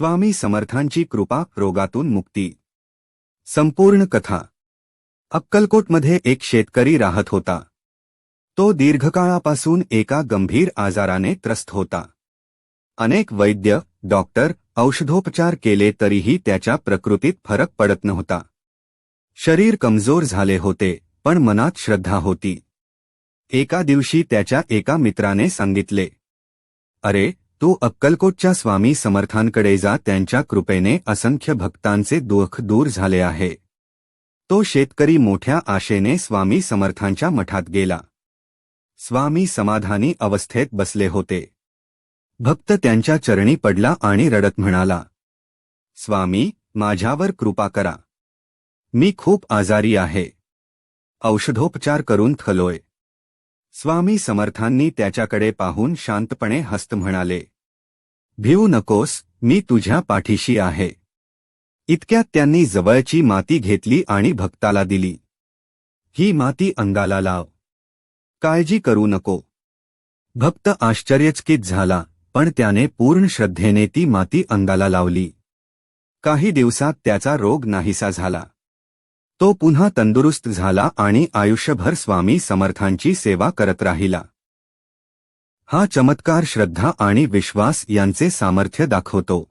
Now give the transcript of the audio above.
स्वामी समर्थांची कृपा रोगातून मुक्ती. संपूर्ण कथा. अक्कलकोटमध्ये एक शेतकरी राहत होता. तो दीर्घकाळापासून एका गंभीर आजाराने त्रस्त होता. अनेक वैद्य डॉक्टर औषधोपचार केले तरीही त्याच्या प्रकृतीत फरक पडत नव्हता. शरीर कमजोर झाले होते पण मनात श्रद्धा होती. एका दिवशी त्याच्या एका मित्राने सांगितले अरे तू अक्कलकोटच्या स्वामी समर्थांकडे जा त्यांच्या कृपेने असंख्य भक्तांचे दुःख दूर झाले आहे. तो शेतकरी मोठ्या आशेने स्वामी समर्थांच्या मठात गेला. स्वामी समाधानी अवस्थेत बसले होते. भक्त त्यांच्या चरणी पडला आणि रडत म्हणाला स्वामी माझ्यावर कृपा करा. मी खूप आजारी आहे. औषधोपचार करून थलोय. स्वामी समर्थांनी त्याच्याकडे पाहून शांतपणे हस्त म्हणाले भिवू नकोस मी तुझ्या पाठीशी आहे. इतक्यात त्यांनी जवळची माती घेतली आणि भक्ताला दिली. ही माती अंगाला लाव. काळजी करू नको. भक्त आश्चर्यचकित झाला पण त्याने पूर्ण श्रद्धेने ती माती अंगाला लावली. काही दिवसात त्याचा रोग नाहीसा झाला. तो पुन्हा तंदुरुस्त झाला आणि आयुष्यभर स्वामी समर्थांची सेवा करत राहिला. हा चमत्कार श्रद्धा आणि विश्वास यांचे सामर्थ्य दाखवतो.